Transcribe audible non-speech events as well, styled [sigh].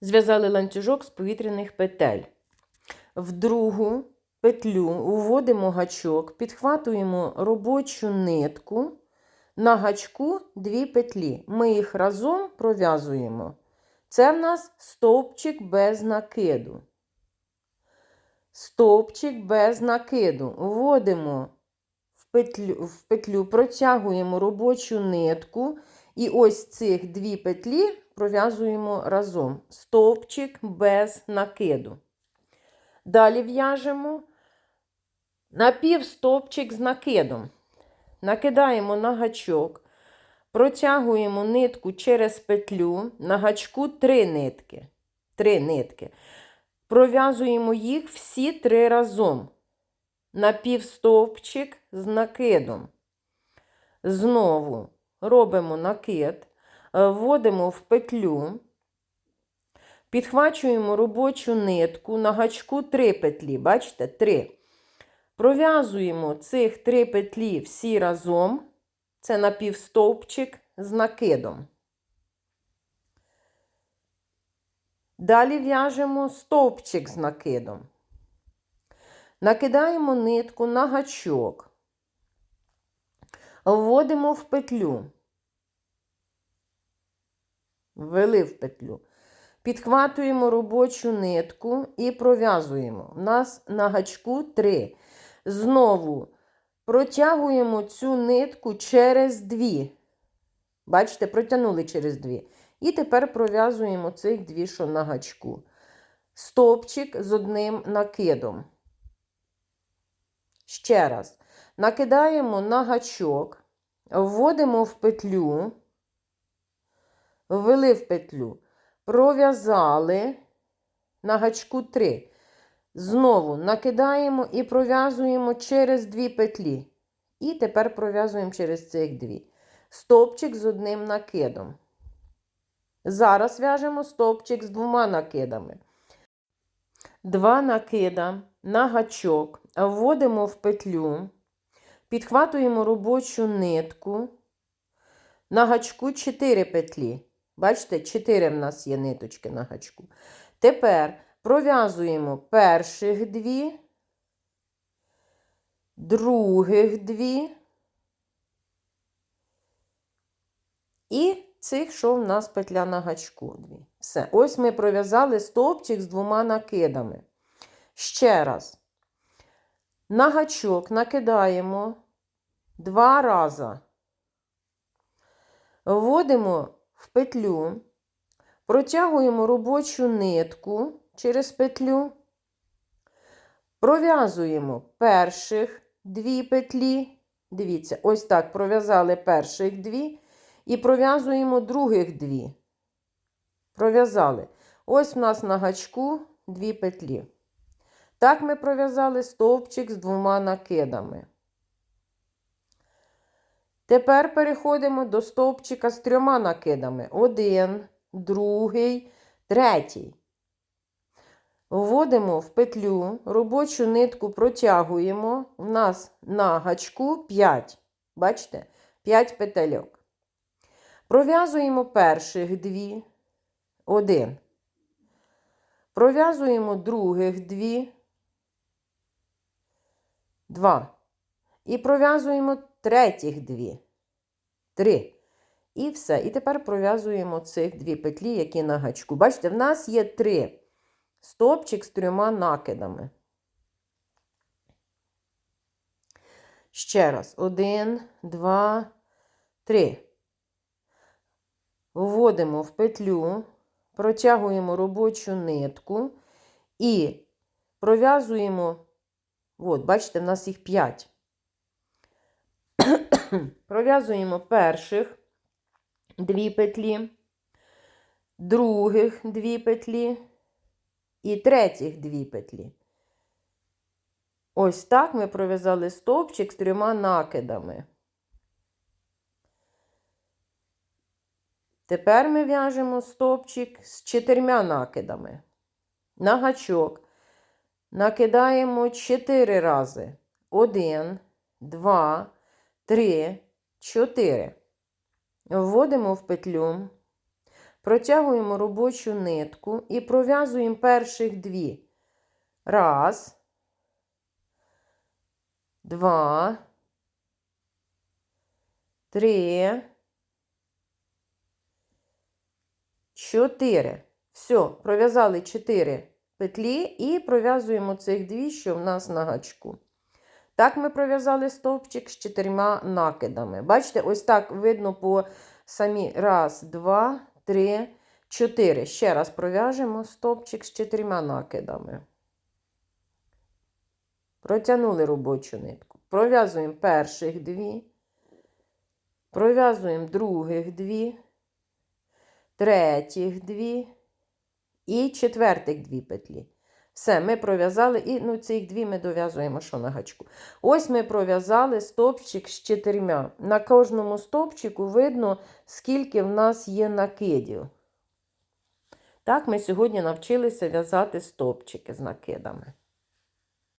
Зв'язали ланцюжок з повітряних петель. В другу петлю вводимо гачок, підхватуємо робочу нитку. На гачку дві петлі. Ми їх разом пров'язуємо. Це в нас стовпчик без накиду. Стовпчик без накиду. Вводимо в петлю, в петлю, протягуємо робочу нитку. І ось цих дві петлі пров'язуємо разом. Стовпчик без накиду. Далі в'яжемо напівстовпчик з накидом. Накидаємо на гачок, протягуємо нитку через петлю, на гачку три нитки. Три нитки. Пров'язуємо їх всі три разом. Напівстовпчик з накидом. Знову робимо накид, е, вводимо в петлю, підхвачуємо робочу нитку, на гачку три петлі. Бачите? Три. Пров'язуємо цих три петлі всі разом. Це напівстовпчик з накидом. Далі в'яжемо стовпчик з накидом. Накидаємо нитку на гачок. Вводимо в петлю. Ввели в петлю. Підхватуємо робочу нитку і пров'язуємо. У нас на гачку 3. Знову протягуємо цю нитку через дві. Бачите, протягнули через дві. І тепер пров'язуємо цих дві, що на гачку. Стовпчик з одним накидом. Ще раз. Накидаємо на гачок, вводимо в петлю, ввели в петлю, пров'язали на гачку 3. Знову накидаємо і пров'язуємо через дві петлі. І тепер пров'язуємо через цих дві. Стовпчик з одним накидом. Зараз в'яжемо стовпчик з двома накидами. Два накида на гачок, вводимо в петлю, підхватуємо робочу нитку. На гачку 4 петлі. Бачите, 4 в нас є ниточки на гачку. Тепер пров'язуємо перших дві, других дві. І цих, що в нас петля на гачку. Дві. Все. Ось ми пров'язали стовпчик з двома накидами. Ще раз. На гачок накидаємо два рази. Вводимо в петлю, протягуємо робочу нитку через петлю, пров'язуємо перших дві петлі. Дивіться, ось так пров'язали перших дві. І пров'язуємо других дві. Пров'язали. Ось в нас на гачку дві петлі. Так ми пров'язали стовпчик з двома накидами. Тепер переходимо до стовпчика з трьома накидами. Один, другий, третій. Вводимо в петлю, робочу нитку протягуємо. У нас на гачку 5. Бачите? 5 петельок. Пров'язуємо перших дві, один. Пров'язуємо других дві, два. І пров'язуємо третіх дві, три. І все. І тепер пров'язуємо цих дві петлі, які на гачку. Бачите, в нас є три стопчик з трьома накидами. Ще раз. Один, два, три. Вводимо в петлю, протягуємо робочу нитку і пров'язуємо, от, бачите, в нас їх 5. [coughs] пров'язуємо перших дві петлі, других дві петлі і третіх дві петлі. Ось так ми пров'язали стовпчик з трьома накидами. Тепер ми в'яжемо стовпчик з чотирма накидами. На гачок накидаємо 4 рази. 1, 2, 3, 4. Вводимо в петлю, Протягуємо робочу нитку і пров'язуємо перших дві. Раз, два, три, чотири. Все, пров'язали чотири петлі і пров'язуємо цих дві, що в нас на гачку. Так ми пров'язали стовпчик з чотирма накидами. Бачите, ось так видно по самі раз, два, три, чотири. Ще раз пров'яжемо стовпчик з чотирма накидами. Протягнули робочу нитку. Пров'язуємо перших дві, пров'язуємо других дві, третіх дві і четвертих дві петлі. Все, ми пров'язали, і ну, цих дві ми дов'язуємо, що на гачку. Ось ми пров'язали стовпчик з чотирма. На кожному стовпчику видно, скільки в нас є накидів. Так, ми сьогодні навчилися в'язати стовпчики з накидами.